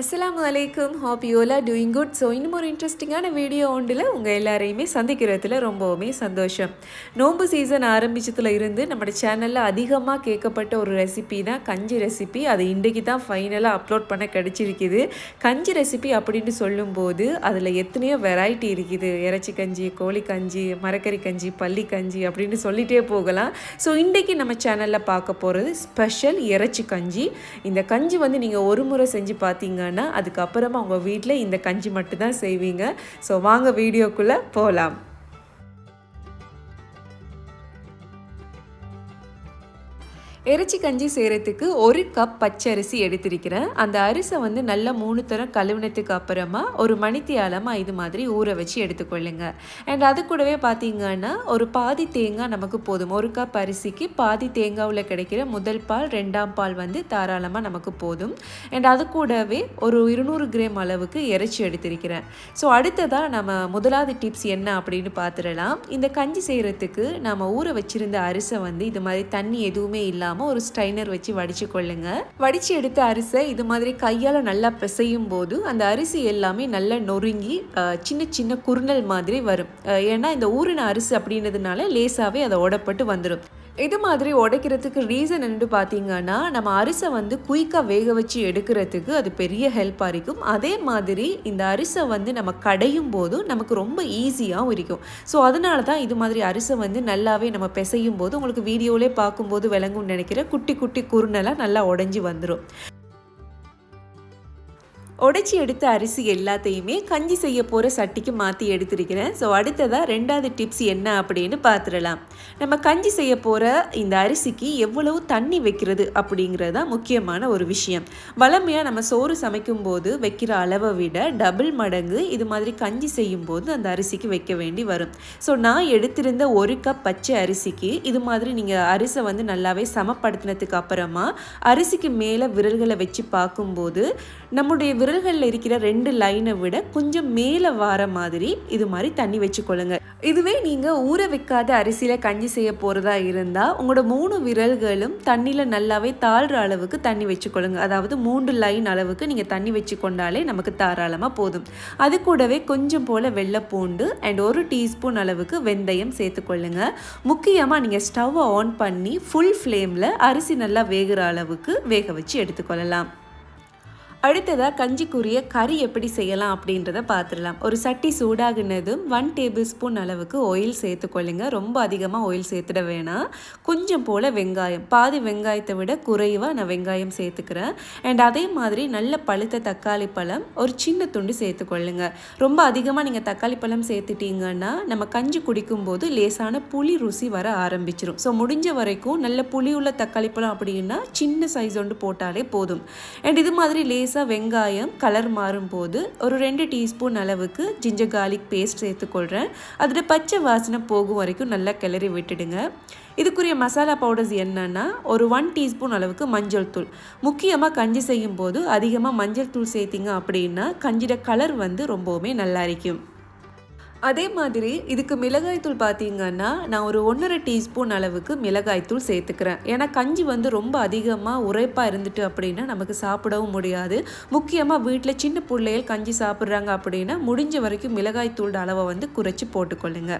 அஸ்ஸலாமு அலைக்கும். Hope you all doing good so இன்னும் ஒரு இன்ட்ரெஸ்டிங்கான வீடியோ ஒன்றில் உங்கள் எல்லாரையுமே சந்திக்கிறதுல ரொம்பவுமே சந்தோஷம். நோம்பு சீசன் ஆரம்பிச்சதுல இருந்து நம்ம சேனலில் அதிகமாக கேட்கப்பட்ட ஒரு ரெசிபி தான் கஞ்சி ரெசிபி அது இன்றைக்கி தான் ஃபைனலாக அப்லோட் பண்ண கிடச்சிருக்குது. கஞ்சி ரெசிபி அப்படின்னு சொல்லும்போது அதில் எத்தனையோ வெரைட்டி இருக்குது. இறைச்சி கஞ்சி கோழி கஞ்சி மரக்கறி கஞ்சி பள்ளி கஞ்சி அப்படின்னு சொல்லிகிட்டே போகலாம். ஸோ இன்றைக்கி நம்ம சேனலில் பார்க்க போகிறது ஸ்பெஷல் இறைச்சி கஞ்சி. இந்த கஞ்சி வந்து நீங்கள் ஒரு முறை செஞ்சு பார்த்தீங்கன்னா அதுக்கப்புறமா அவங்க வீட்டில் இந்த கஞ்சி மட்டும்தான் செய்வீங்க. ஸோ வாங்க வீடியோக்குள்ளே போகலாம் இறைச்சி கஞ்சி செய்கிறதுக்கு ஒரு கப் பச்சை அரிசி எடுத்திருக்கிறேன். அந்த அரிசை வந்து நல்லா மூணு தரம் கழுவினத்துக்கு அப்புறமா ஒரு மணித்தியாலமாக இது மாதிரி ஊற வச்சு எடுத்துக்கொள்ளுங்க. அண்ட் அது கூடவே பார்த்தீங்கன்னா ஒரு பாதி தேங்காய் நமக்கு போதும். ஒரு கப் அரிசிக்கு பாதி தேங்காவில் கிடைக்கிற முதல் பால் ரெண்டாம் பால் வந்து தாராளமாக நமக்கு போதும். அண்ட் அது கூடவே ஒரு இருநூறு கிராம் அளவுக்கு இறைச்சி எடுத்திருக்கிறேன். ஸோ அடுத்ததாக நம்ம முதலாவது டிப்ஸ் என்ன அப்படின்னு பார்த்துடலாம் இந்த கஞ்சி செய்கிறதுக்கு நம்ம ஊற வச்சிருந்த அரிசை வந்து இது மாதிரி தண்ணி எதுவுமே இல்லாமல் இல்லாமல் ஒரு ஸ்ட்ரைனர் வச்சு வடிச்சு கொள்ளுங்க. வடிச்சு எடுத்த அரிசை இது மாதிரி கையால் நல்லா பிசையும் போது அந்த அரிசி எல்லாமே நல்லா நொறுங்கி அஹ், சின்ன சின்ன குறுநல் மாதிரி வரும். ஏன்னா இந்த ஊறின அரிசி அப்படின்றதுனால லேசாகவே அதை ஓடப்பட்டு வந்துடும் இது மாதிரி உடைக்கிறதுக்கு ரீசன் என்று பார்த்தீங்கன்னா நம்ம அரிசை வந்து குயிக்காக வேக வச்சு எடுக்கிறதுக்கு அது பெரிய ஹெல்ப்பாக இருக்கும். அதே மாதிரி இந்த அரிசை வந்து நம்ம கடையும் போதும் நமக்கு ரொம்ப ஈஸியாகவும் இருக்கும். ஸோ அதனால தான் இது மாதிரி அரிசை வந்து நல்லாவே நம்ம பிசையும் போது உங்களுக்கு வீடியோவிலே பார்க்கும்போது விளங்கும்னு நினைக்கிற குட்டி குட்டி குருணெல்லாம் நல்லா உடஞ்சி வந்துடும் உடைச்சி எடுத்த அரிசி எல்லாத்தையுமே கஞ்சி செய்ய போகிற சட்டிக்கு மாற்றி எடுத்திருக்கிறேன். ஸோ அடுத்ததாக ரெண்டாவது டிப்ஸ் என்ன அப்படின்னு பார்த்துடலாம். நம்ம கஞ்சி செய்ய போகிற இந்த அரிசிக்கு எவ்வளவு தண்ணி வைக்கிறது அப்படிங்கிறது தான் முக்கியமான ஒரு விஷயம். வளமையாக நம்ம சோறு சமைக்கும் போது வைக்கிற அளவை விட டபுள் மடங்கு இது மாதிரி கஞ்சி செய்யும் போது அந்த அரிசிக்கு வைக்க வேண்டி வரும். ஸோ நான் எடுத்திருந்த ஒரு கப் பச்சை அரிசிக்கு இது மாதிரி நீங்கள் அரிசை வந்து நல்லாவே சமப்படுத்தினதுக்கு அப்புறமா அரிசிக்கு மேலே விரல்களை வச்சு பார்க்கும்போது நம்முடைய விரல்களில் இருக்கிற ரெண்டு லைனை விட கொஞ்சம் மேலே வர மாதிரி இது மாதிரி தண்ணி வச்சுக்கொள்ளுங்க. இதுவே நீங்கள் ஊற வைக்காத அரிசியில் கஞ்சி செய்ய போகிறதா இருந்தால் உங்களோட மூணு விரல்களும் தண்ணியில் நல்லாவே தாழ்ற அளவுக்கு தண்ணி வச்சுக்கொள்ளுங்க. அதாவது மூன்று லைன் அளவுக்கு நீங்கள் தண்ணி வச்சு கொண்டாலே நமக்கு தாராளமாக போதும். அது கூடவே கொஞ்சம் போல் வெள்ளைப்பூண்டு அண்ட் ஒரு டீஸ்பூன் அளவுக்கு வெந்தயம் சேர்த்துக்கொள்ளுங்க. முக்கியமாக நீங்கள் ஸ்டவ்வை ஆன் பண்ணி ஃபுல் ஃப்ளேமில் அரிசி நல்லா வேகிற அளவுக்கு வேக வச்சு எடுத்துக்கொள்ளலாம். அடுத்ததாக கஞ்சிக்குரிய கறி எப்படி செய்யலாம் அப்படின்றத பார்த்துடலாம். ஒரு சட்டி சூடாகினதும் ஒன் டேபிள் ஸ்பூன் அளவுக்கு ஆயில் சேர்த்துக்கொள்ளுங்க ரொம்ப அதிகமாக ஆயில் சேர்த்துட வேணாம். கொஞ்சம் போல் வெங்காயம். பாதி வெங்காயத்தை விட குறைவாக நான் வெங்காயம் சேர்த்துக்கிறேன். அண்ட் அதே மாதிரி நல்ல பழுத்த தக்காளி பழம் ஒரு சின்ன துண்டு சேர்த்துக்கொள்ளுங்க ரொம்ப அதிகமாக நீங்கள் தக்காளி பழம் சேர்த்துட்டீங்கன்னா நம்ம கஞ்சி குடிக்கும்போது லேசான புளி ருசி வர ஆரம்பிச்சிடும் ஸோ முடிஞ்ச வரைக்கும் நல்ல புளி உள்ள தக்காளி பழம் அப்படின்னா சின்ன சைஸ் ஒன்று போட்டாலே போதும். அண்ட் இது மாதிரி லேஸ் லேசாக வெங்காயம் கலர் மாறும்போது ஒரு ரெண்டு டீஸ்பூன் அளவுக்கு ஜிஞ்சர் கார்லிக் பேஸ்ட் சேர்த்துக்கொள்கிறேன் அதில் பச்சை வாசனை போகும் வரைக்கும் நல்லா கிளறி விட்டுடுங்க. இதுக்குரிய மசாலா பவுடர்ஸ் என்னன்னா ஒரு ஒன் டீஸ்பூன் அளவுக்கு மஞ்சள் தூள். முக்கியமாக கஞ்சி செய்யும் போது அதிகமாக மஞ்சள் தூள் சேர்த்திங்க அப்படின்னா கஞ்சியோட கலர் வந்து ரொம்பவுமே நல்லா இருக்கும் அதே மாதிரி இதுக்கு மிளகாய்த்தூள் பார்த்தீங்கன்னா நான் ஒரு ஒன்றரை டீஸ்பூன் அளவுக்கு மிளகாய்த்தூள் சேர்த்துக்கிறேன். ஏன்னா கஞ்சி வந்து ரொம்ப அதிகமாக உரைப்பாக இருந்துட்டு அப்படின்னா நமக்கு சாப்பிடவும் முடியாது. முக்கியமாக வீட்டில் சின்ன பிள்ளைகள் கஞ்சி சாப்பிட்றாங்க அப்படின்னா முடிஞ்ச வரைக்கும் மிளகாய்த்தூள் அளவை வந்து குறைச்சி போட்டுக்கொள்ளுங்க.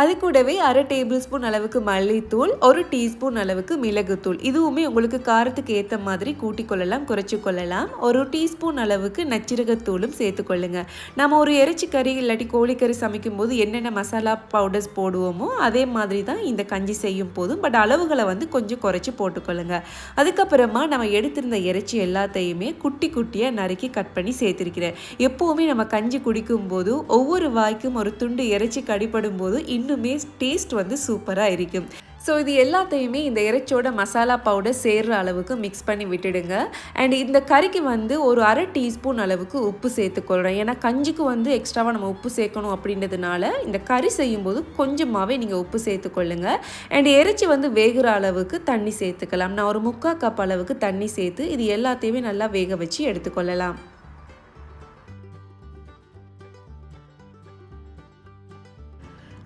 அது கூடவே அரை டேபிள் ஸ்பூன் அளவுக்கு மல்லித்தூள் ஒரு டீஸ்பூன் அளவுக்கு மிளகுத்தூள். இதுவுமே உங்களுக்கு காரத்துக்கு ஏற்ற மாதிரி கூட்டி கொள்ளலாம் குறைச்சி கொள்ளலாம். ஒரு டீஸ்பூன் அளவுக்கு நச்சிரகத்தூளும் சேர்த்துக்கொள்ளுங்க நம்ம ஒரு இறைச்சி கறி இல்லாட்டி கோழிக்கறி சமைக்கும் போது என்னென்ன மசாலா பவுடர்ஸ் போடுவோமோ அதே மாதிரி தான் இந்த கஞ்சி செய்யும் போதும் பட் அளவுகளை வந்து கொஞ்சம் குறைச்சி போட்டுக்கொள்ளுங்க அதுக்கப்புறமா நம்ம எடுத்திருந்த இறைச்சி எல்லாத்தையுமே குட்டி குட்டியாக நறுக்கி கட் பண்ணி சேர்த்திருக்கிறேன். எப்போவுமே நம்ம கஞ்சி குடிக்கும்போது ஒவ்வொரு வாய்க்கும் ஒரு துண்டு இறைச்சி கடிப்படும் போது இன்னும் டேஸ்ட் வந்து சூப்பராக இருக்கும். ஸோ இது எல்லாத்தையுமே இந்த இறைச்சியோட மசாலா பவுடர் சேர்கிற அளவுக்கு மிக்ஸ் பண்ணி விட்டுடுங்க. அண்ட் இந்த கறிக்கு வந்து ஒரு அரை டீஸ்பூன் அளவுக்கு உப்பு சேர்த்துக்கொள்கிறேன் ஏன்னா கஞ்சிக்கு வந்து எக்ஸ்ட்ராவாக நம்ம உப்பு சேர்க்கணும் அப்படின்றதுனால இந்த கறி செய்யும்போது கொஞ்சமாகவே நீங்கள் உப்பு சேர்த்துக்கொள்ளுங்க. அண்ட் இறைச்சி வந்து வேகிற அளவுக்கு தண்ணி சேர்த்துக்கலாம். நான் ஒரு முக்கால் கப் அளவுக்கு தண்ணி சேர்த்து இது எல்லாத்தையுமே நல்லா வேக வச்சு எடுத்துக்கொள்ளலாம்.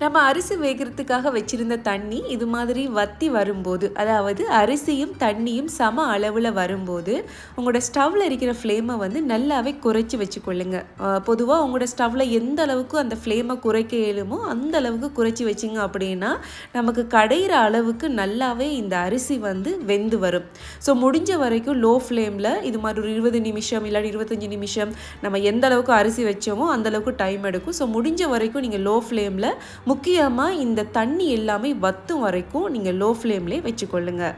நம்ம அரிசி வேகிறதுக்காக வச்சுருந்த தண்ணி இது மாதிரி வத்தி வரும்போது அதாவது அரிசியும் தண்ணியும் சம அளவில் வரும்போது உங்களோட ஸ்டவ்வில் இருக்கிற ஃப்ளேமை வந்து நல்லாவே குறைச்சி வச்சுக்கொள்ளுங்க. பொதுவாக உங்களோட ஸ்டவ்வில் எந்த அளவுக்கு அந்த ஃப்ளேமை குறைக்க இயலுமோ அந்த அளவுக்கு குறைச்சி வச்சிங்க அப்படின்னா நமக்கு கடையிற அளவுக்கு நல்லாவே இந்த அரிசி வந்து வெந்து வரும். ஸோ முடிஞ்ச வரைக்கும் லோ ஃப்ளேமில் இது மாதிரி ஒரு இருபது நிமிஷம் இல்லாட்டி இருபத்தஞ்சி நிமிஷம் நம்ம எந்த அளவுக்கு அரிசி வச்சோமோ அந்தளவுக்கு டைம் எடுக்கும். ஸோ முடிஞ்ச வரைக்கும் நீங்கள் லோ ஃப்ளேமில் முக்கியமாக இந்த தண்ணி எல்லாமே வத்தும் வரைக்கும் நீங்கள் லோ ஃப்ளேம்லேயே வச்சுக்கொள்ளுங்கள்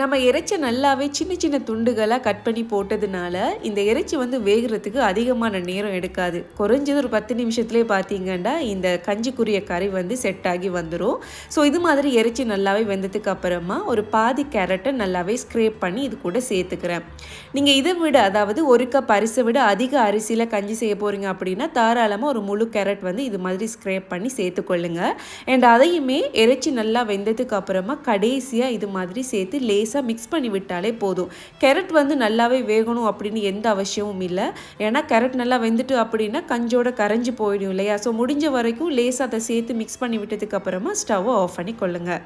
நம்ம இறைச்சி நல்லாவே சின்ன சின்ன துண்டுகளாக கட் பண்ணி போட்டதுனால இந்த இறைச்சி வந்து வேகிறதுக்கு அதிகமான நேரம் எடுக்காது. குறைஞ்சது ஒரு பத்து நிமிஷத்துலேயே பார்த்தீங்கன்னா இந்த கஞ்சிக்குரிய கறி வந்து செட் ஆகி வந்துடும் ஸோ இது மாதிரி இறைச்சி நல்லாவே வெந்ததுக்கு அப்புறமா ஒரு பாதி கேரட்டை நல்லாவே ஸ்க்ரேப் பண்ணி இது கூட சேர்த்துக்கிறேன். நீங்கள் இதை விட அதாவது ஒரு கப் அரிசை விட அதிக அரிசியில் கஞ்சி செய்ய போகிறீங்க அப்படின்னா தாராளமாக ஒரு முழு கேரட் வந்து இது மாதிரி ஸ்க்ரேப் பண்ணி சேர்த்துக்கொள்ளுங்க. அண்ட் அதையுமே இறைச்சி நல்லா வெந்ததுக்கு அப்புறமா கடைசியாக இது மாதிரி சேர்த்து லே லேசாக மிக்ஸ் பண்ணி விட்டாலே போதும். கேரட் வந்து நல்லாவே வேகணும் அப்படின்னு எந்த அவசியமும் இல்லை. ஏன்னா கேரட் நல்லா வெந்துட்டு அப்படின்னா கஞ்சோட கரைஞ்சி போயிடும் இல்லையா? ஸோ முடிஞ்ச வரைக்கும் லேசாக அதை சேர்த்து மிக்ஸ் பண்ணி விட்டதுக்கப்புறமா ஸ்டவ்வை ஆஃப் பண்ணி கொள்ளுங்கள்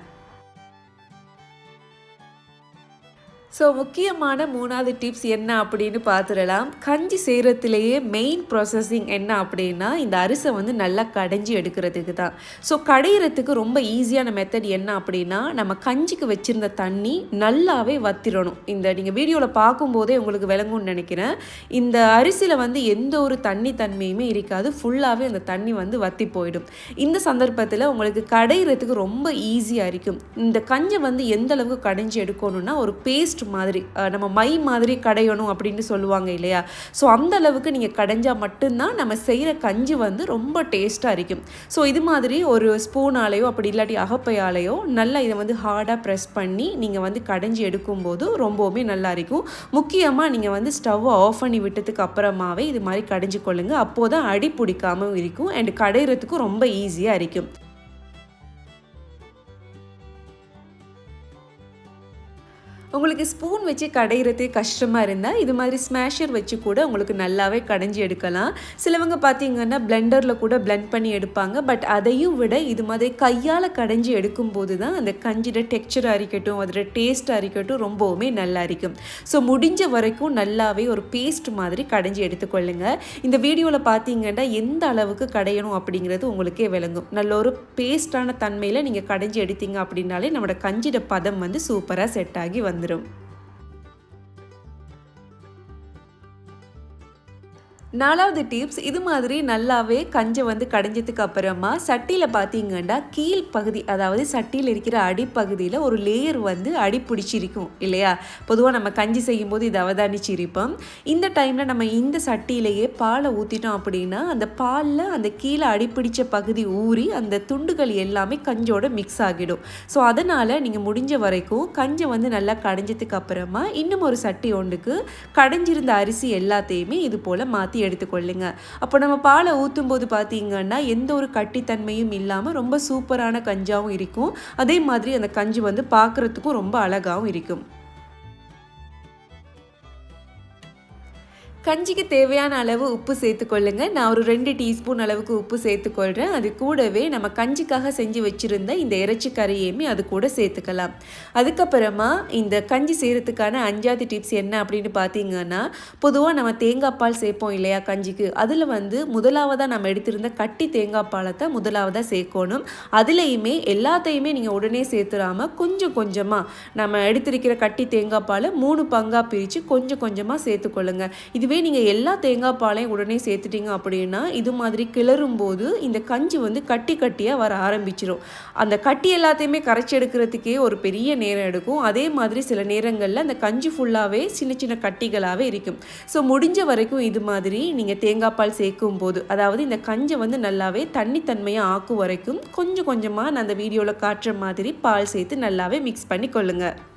ஸோ முக்கியமான மூணாவது டிப்ஸ் என்ன அப்படின்னு பார்த்துடலாம். கஞ்சி செய்கிறதுலேயே மெயின் ப்ராசஸிங் என்ன அப்படின்னா இந்த அரிசை வந்து நல்லா கடைஞ்சி எடுக்கிறதுக்கு தான். ஸோ கடையிறதுக்கு ரொம்ப ஈஸியான மெத்தட் என்ன அப்படின்னா நம்ம கஞ்சிக்கு வச்சுருந்த தண்ணி நல்லாவே வத்திரணும். இந்த நீங்கள் வீடியோவில் பார்க்கும்போதே உங்களுக்கு விளங்கும்னு நினைக்கிறேன். இந்த அரிசியில் வந்து எந்த ஒரு தண்ணி தன்மையுமே இருக்காது. ஃபுல்லாகவே அந்த தண்ணி வந்து வத்தி போயிடும். இந்த சந்தர்ப்பத்தில் உங்களுக்கு கடையிறதுக்கு ரொம்ப ஈஸியாக இருக்கும். இந்த கஞ்சை வந்து எந்த அளவுக்கு கடைஞ்சி எடுக்கணும்னா ஒரு பேஸ்ட் பேஸ்ட் மாதிரி நம்ம மை மாதிரி கடையணும் அப்படின்னு சொல்லுவாங்க இல்லையா? ஸோ அந்த அளவுக்கு நீங்கள் கடைஞ்சால் மட்டும்தான் நம்ம செய்கிற கஞ்சி வந்து ரொம்ப டேஸ்ட்டாக இருக்கும். ஸோ இது மாதிரி ஒரு ஸ்பூனாலேயோ அப்படி இல்லாட்டி அகப்பையாலேயோ நல்லா இதை வந்து ஹார்டாக ப்ரெஸ் பண்ணி நீங்கள் வந்து கடைஞ்சி எடுக்கும்போது ரொம்பவுமே நல்லா இருக்கும். முக்கியமாக நீங்கள் வந்து ஸ்டவ்வை ஆஃப் பண்ணி விட்டதுக்கு அப்புறமாவே இது மாதிரி கடைஞ்சி கொள்ளுங்கள் அப்போது தான் அடி பிடிக்காமல் இருக்கும் அண்ட் கடையிறதுக்கும் ரொம்ப ஈஸியாக இருக்கும். உங்களுக்கு ஸ்பூன் வச்சு கடைகிறது கஷ்டமாக இருந்தால் இது மாதிரி ஸ்மேஷர் வச்சு கூட உங்களுக்கு நல்லாவே கடைஞ்சி எடுக்கலாம். சிலவங்க பார்த்தீங்கன்னா பிளெண்டரில் கூட பிளெண்ட் பண்ணி எடுப்பாங்க. பட் அதையும் விட இது மாதிரி கையால் கடைஞ்சி எடுக்கும்போது தான் அந்த கஞ்சியோட டெக்ஸ்சராக இருக்கட்டும் அதோட டேஸ்ட்டாக இருக்கட்டும் ரொம்பவுமே நல்லா இருக்கும். ஸோ முடிஞ்ச வரைக்கும் நல்லாவே ஒரு பேஸ்ட் மாதிரி கடைஞ்சி எடுத்துக்கொள்ளுங்க. இந்த வீடியோவில் பார்த்தீங்கன்னா எந்த அளவுக்கு கடையணும் அப்படிங்கிறது உங்களுக்கே விளங்கும். நல்ல ஒரு பேஸ்டான தன்மையில் நீங்கள் கடைஞ்சி எடுத்தீங்க அப்படின்னாலே நம்மளோட கஞ்சியோட பதம் வந்து சூப்பராக செட் ஆகி வந்து வந்துடும் நாலாவது டிப்ஸ் இது மாதிரி நல்லாவே கஞ்சை வந்து கடைஞ்சதுக்கு அப்புறமா சட்டியில் பார்த்தீங்கன்னா கீழ் பகுதி அதாவது சட்டியில் இருக்கிற அடிப்பகுதியில் ஒரு லேயர் வந்து அடி பிடிச்சிருக்கும் இல்லையா? பொதுவாக நம்ம கஞ்சி செய்யும்போது இதை அவதானிச்சிருப்போம். இந்த டைமில் நம்ம இந்த சட்டியிலேயே பாலை ஊற்றிட்டோம் அப்படின்னா அந்த பாலில் அந்த கீழே அடிப்பிடிச்ச பகுதி ஊறி அந்த துண்டுகள் எல்லாமே கஞ்சோட மிக்ஸ் ஆகிடும். ஸோ அதனால் நீங்கள் முடிஞ்ச வரைக்கும் கஞ்சை வந்து நல்லா கடைஞ்சதுக்கு அப்புறமா இன்னும் ஒரு சட்டி ஒன்றுக்கு கடைஞ்சிருந்த அரிசி எல்லாத்தையுமே இது போல் மாற்றி எடுத்துக்கொள்ளுங்க. அப்போ நம்ம பாலை ஊற்றும் போது பார்த்தீங்கன்னா எந்த ஒரு கட்டித்தன்மையும் இல்லாமல் ரொம்ப சூப்பரான கஞ்சாவும் இருக்கும். அதே மாதிரி அந்த கஞ்சி வந்து பார்க்குறதுக்கும் ரொம்ப அழகாகவும் இருக்கும். கஞ்சிக்கு தேவையான அளவு உப்பு சேர்த்துக்கொள்ளுங்க. நான் ஒரு ரெண்டு டீஸ்பூன் அளவுக்கு உப்பு சேர்த்துக்கொள்கிறேன் அது கூடவே நம்ம கஞ்சிக்காக செஞ்சு வச்சுருந்த இந்த இறைச்சி கறியுமே அது கூட சேர்த்துக்கலாம். அதுக்கப்புறமா இந்த கஞ்சி செய்கிறதுக்கான அஞ்சாவது டிப்ஸ் என்ன அப்படின்னு பார்த்தீங்கன்னா பொதுவாக நம்ம தேங்காய் பால் சேர்ப்போம் இல்லையா கஞ்சிக்கு? அதில் வந்து முதலாவதாக நம்ம எடுத்திருந்த கட்டி தேங்காய் பாலத்தை முதலாவதாக சேர்க்கணும். அதுலேயுமே எல்லாத்தையுமே நீங்கள் உடனே சேர்த்துடாமல் கொஞ்சம் கொஞ்சமாக நம்ம எடுத்திருக்கிற கட்டி தேங்காய் பாலை மூணு பங்காக பிரித்து கொஞ்சம் கொஞ்சமாக சேர்த்துக்கொள்ளுங்க. இது இதுவே நீங்கள் எல்லா தேங்காய் பாலையும் உடனே சேர்த்துட்டீங்க அப்படின்னா இது மாதிரி கிளறும் போது இந்த கஞ்சி வந்து கட்டி கட்டியாக வர ஆரம்பிச்சிடும் அந்த கட்டி எல்லாத்தையுமே கரைச்சி எடுக்கிறதுக்கே ஒரு பெரிய நேரம் எடுக்கும். அதே மாதிரி சில நேரங்களில் அந்த கஞ்சி ஃபுல்லாகவே சின்ன சின்ன கட்டிகளாகவே இருக்கும். ஸோ முடிஞ்ச வரைக்கும் இது மாதிரி நீங்கள் தேங்காய் பால் சேர்க்கும் போது அதாவது இந்த கஞ்சை வந்து நல்லாவே தண்ணித்தன்மையாக ஆக்கும் வரைக்கும் கொஞ்சம் கொஞ்சமாக நான் அந்த வீடியோவில் காட்டுற மாதிரி பால் சேர்த்து நல்லாவே மிக்ஸ் பண்ணி கொள்ளுங்கள்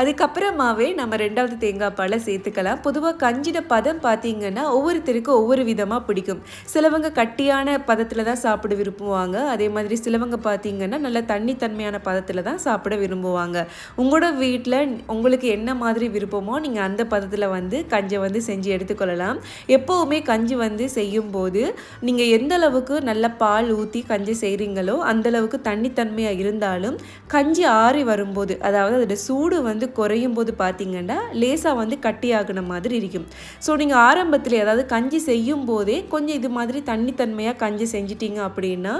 அதுக்கப்புறமாவே நம்ம ரெண்டாவது தேங்காய் பாலை சேர்த்துக்கலாம். பொதுவாக கஞ்சிட பதம் பார்த்தீங்கன்னா ஒவ்வொருத்தருக்கும் ஒவ்வொரு விதமாக பிடிக்கும். சிலவங்க கட்டியான பதத்தில் தான் சாப்பிட விரும்புவாங்க. அதே மாதிரி சிலவங்க பார்த்தீங்கன்னா நல்ல தண்ணி தன்மையான பதத்தில் தான் சாப்பிட விரும்புவாங்க. உங்களோட வீட்டில் உங்களுக்கு என்ன மாதிரி விருப்பமோ நீங்கள் அந்த பதத்தில் வந்து கஞ்சை வந்து செஞ்சு எடுத்துக்கொள்ளலாம். எப்போவுமே கஞ்சி வந்து செய்யும்போது நீங்கள் எந்த அளவுக்கு நல்ல பால் ஊற்றி கஞ்சி செய்கிறீங்களோ அந்தளவுக்கு தண்ணித்தன்மையாக இருந்தாலும் கஞ்சி ஆறி வரும்போது அதாவது அதோட சூடு வந்து வந்து குறையும் போது பார்த்தீங்கன்னா லேசாக வந்து கட்டியாகின மாதிரி இருக்கும். ஸோ நீங்கள் ஆரம்பத்தில் அதாவது கஞ்சி செய்யும் போதே கொஞ்சம் இது மாதிரி தண்ணித்தன்மையாக கஞ்சி செஞ்சிட்டிங்க அப்படின்னா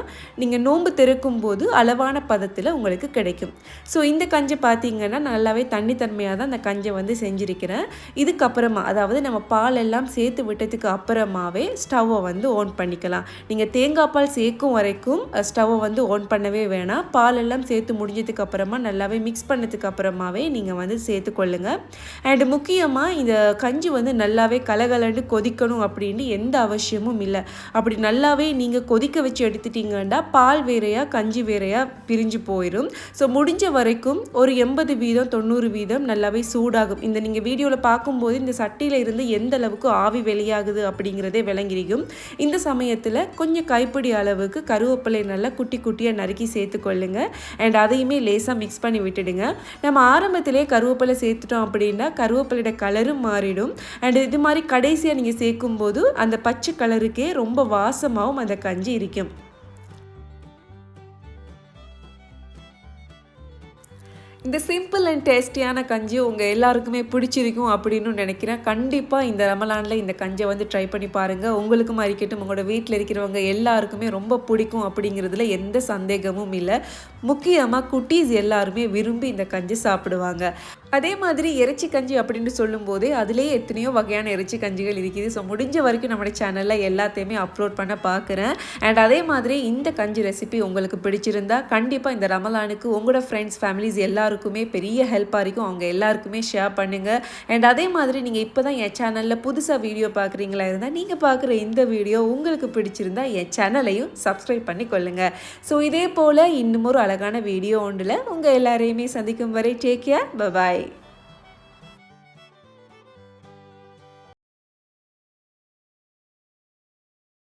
நீங்கள் நோன்பு திறக்கும் போது அளவான பதத்தில் உங்களுக்கு கிடைக்கும். ஸோ இந்த கஞ்சி பார்த்தீங்கன்னா நல்லாவே தண்ணித்தன்மையாக தான் அந்த கஞ்சை வந்து செஞ்சுருக்கிறேன். இதுக்கப்புறமா அதாவது நம்ம பால் எல்லாம் சேர்த்து விட்டதுக்கு அப்புறமாவே ஸ்டவ்வை வந்து ஆன் பண்ணிக்கலாம். நீங்கள் தேங்காய் பால் சேர்க்கும் வரைக்கும் ஸ்டவ்வை வந்து ஆன் பண்ணவே வேணாம். பால் எல்லாம் சேர்த்து முடிஞ்சதுக்கு அப்புறமா நல்லாவே மிக்ஸ் பண்ணதுக்கு அப்புறமாவே நீங்கள் நீங்கள் வந்து சேர்த்துக்கொள்ளுங்க. அண்டு முக்கியமாக இந்த கஞ்சி வந்து நல்லாவே கலகலன்னு கொதிக்கணும் அப்படின்னு எந்த அவசியமும் இல்லை. அப்படி நல்லாவே நீங்கள் கொதிக்க வச்சு எடுத்துட்டீங்கன்னா பால் வேறையாக கஞ்சி வேறையாக பிரிஞ்சு போயிடும் ஸோ முடிஞ்ச வரைக்கும் ஒரு எண்பது வீதம் தொண்ணூறு வீதம் நல்லாவே சூடாகும். இந்த நீங்கள் வீடியோவில் பார்க்கும்போது இந்த சட்டியில் இருந்து எந்த அளவுக்கு ஆவி வெளியாகுது அப்படிங்கிறதே விளங்கிரிக்கும் இந்த சமயத்தில் கொஞ்சம் கைப்பிடி அளவுக்கு கருவேப்பிலை நல்லா குட்டி குட்டியாக நறுக்கி சேர்த்துக்கொள்ளுங்க. அண்ட் அதையுமே லேசாக மிக்ஸ் பண்ணி விட்டுடுங்க. நம்ம ஆரம்பத்திலே நிறைய கருவேப்பிலை சேர்த்துட்டோம் அப்படின்னா கருவேப்பிலையோட கலரும் மாறிடும். அண்ட் இது மாதிரி கடைசியாக நீங்கள் சேர்க்கும்போது அந்த பச்சை கலருக்கே ரொம்ப வாசமாகவும் அந்த கஞ்சி இருக்கும். இந்த சிம்பிள் அண்ட் டேஸ்டியான கஞ்சி உங்கள் எல்லாருக்குமே பிடிச்சிருக்கும் அப்படின்னு நினைக்கிறேன். கண்டிப்பாக இந்த ரமலானில் இந்த கஞ்சியை வந்து ட்ரை பண்ணி பாருங்கள் உங்களுக்கும் அறிக்கட்டும் உங்களோட வீட்டில் இருக்கிறவங்க எல்லாருக்குமே ரொம்ப பிடிக்கும் அப்படிங்கிறதுல எந்த சந்தேகமும் இல்லை. முக்கியமாக குட்டீஸ் எல்லாருமே விரும்பி இந்த கஞ்சி சாப்பிடுவாங்க. அதே மாதிரி இறைச்சி கஞ்சி அப்படின்னு சொல்லும்போதே அதுலேயே எத்தனையோ வகையான இறைச்சி கஞ்சிகள் இருக்குது. ஸோ முடிஞ்ச வரைக்கும் நம்மளுடைய சேனலில் எல்லாத்தையுமே அப்லோட் பண்ண பார்க்குறேன் அண்ட் அதே மாதிரி இந்த கஞ்சி ரெசிபி உங்களுக்கு பிடிச்சிருந்தா கண்டிப்பாக இந்த ரமலானுக்கு உங்களோட ஃப்ரெண்ட்ஸ் ஃபேமிலிஸ் எல்லாரும் எல்லாருக்குமே பெரிய ஹெல்ப்பாக இருக்கும். அவங்க எல்லாருக்குமே ஷேர் பண்ணுங்கள் அண்ட் அதே மாதிரி நீங்கள் இப்போ தான் என் சேனலில் புதுசாக வீடியோ பார்க்குறீங்களா இருந்தால் நீங்கள் பார்க்குற இந்த வீடியோ உங்களுக்கு பிடிச்சிருந்தா என் சேனலையும் சப்ஸ்கிரைப் பண்ணி கொள்ளுங்கள் ஸோ இதே போல் இன்னும் ஒரு அழகான வீடியோ ஒன்றில் உங்கள் எல்லாரையுமே சந்திக்கும் வரை டேக் கேர் பபாய்